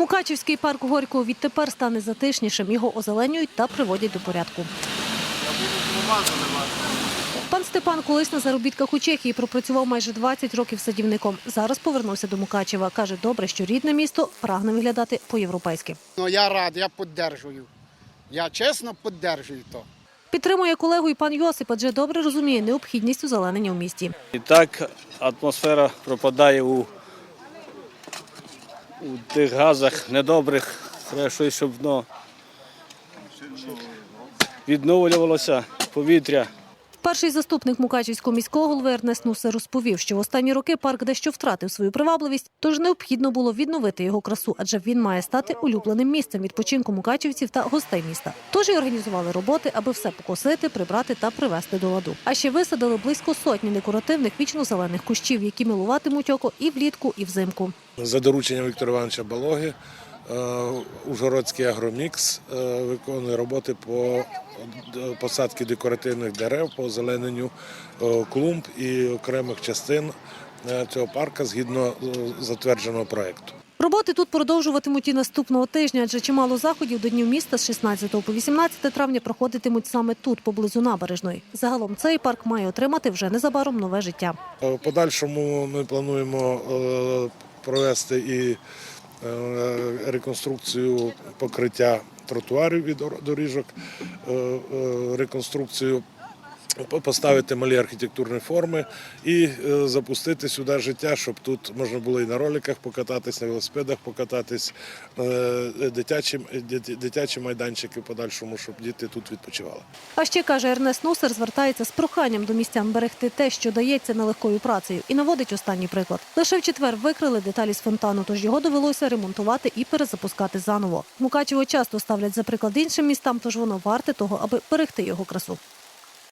Мукачівський парк Горького відтепер стане затишнішим. Його озеленюють та приводять до порядку. Пан Степан колись на заробітках у Чехії пропрацював майже 20 років садівником. Зараз повернувся до Мукачева. Каже, добре, що рідне місто прагне виглядати по-європейськи. Ну я рад, я підтримую. Я чесно підтримую то. Підтримує колегу і пан Йосип, адже добре розуміє необхідність озеленення в місті. І так атмосфера пропадає у, у тих газах недобрих. Треба щось, щоб воно відновлювалося повітря. Перший заступник Мукачівського міського голови Ернест Нусер розповів, що в останні роки парк дещо втратив свою привабливість, тож необхідно було відновити його красу, адже він має стати улюбленим місцем відпочинку мукачівців та гостей міста. Тож і організували роботи, аби все покосити, прибрати та привести до ладу. А ще висадили близько сотні декоративних вічно-зелених кущів, які милуватимуть око і влітку, і взимку. За дорученням Віктора Івановича Балоги Ужгородський агромікс е, виконує роботи по е, посадці декоративних дерев, по озелененню е, клумб і окремих частин е, цього парка згідно е, затвердженого проекту. Роботи тут продовжуватимуть і наступного тижня, адже чимало заходів до Днів міста з 16 по 18 травня проходитимуть саме тут, поблизу набережної. Загалом цей парк має отримати вже незабаром нове життя. Е, В подальшому ми плануємо е, провести і е, реконструкцію покриття тротуарів від доріжок, е, е, реконструкцію поставити малі архітектурні форми і е, запустити сюди життя, щоб тут можна було і на роликах покататись, на велосипедах покататись, е, дитячі, дитячі майданчики подальшому, щоб діти тут відпочивали. А ще каже Ернест Нусер, звертається з проханням до містян берегти те, що дається нелегкою працею, і наводить останній приклад. Лише в четвер викрили деталі з фонтану, тож його довелося ремонтувати і перезапускати заново. Мукачево часто ставлять за приклад іншим містам, тож воно варте того, аби берегти його красу.